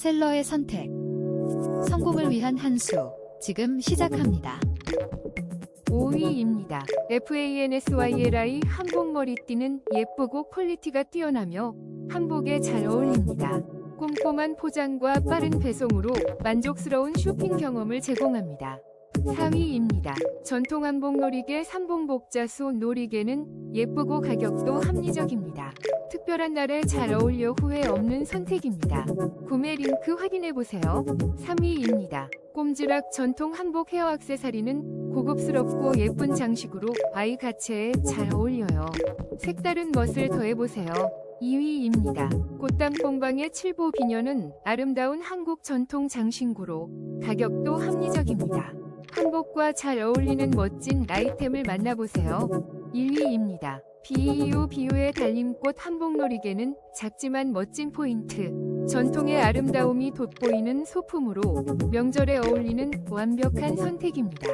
셀러의 선택. 성공을 위한 한 수. 지금 시작합니다. 5위입니다. FANSYLI 한복 머리띠는 예쁘고 퀄리티가 뛰어나며 한복에 잘 어울립니다. 꼼꼼한 포장과 빠른 배송으로 만족스러운 쇼핑 경험을 제공합니다. 4위입니다. 전통 한복 놀이개 삼봉복자수 놀이개는 예쁘고 가격도 합리적입니다. 특별한 날에 잘 어울려 후회 없는 선택입니다. 구매 링크 확인해보세요. 3위입니다. 꼼지락 전통 한복 헤어 액세서리는 고급스럽고 예쁜 장식으로 아이 가체에 잘 어울려요. 색다른 멋을 더해보세요. 2위입니다. 꽃담뽕방의 칠보 비녀는 아름다운 한국 전통 장신구로 가격도 합리적입니다. 한복과 잘 어울리는 멋진 아이템을 만나보세요. 1위입니다. 비이유 비유의 달림꽃 한복놀이개는 작지만 멋진 포인트. 전통의 아름다움이 돋보이는 소품으로 명절에 어울리는 완벽한 선택입니다.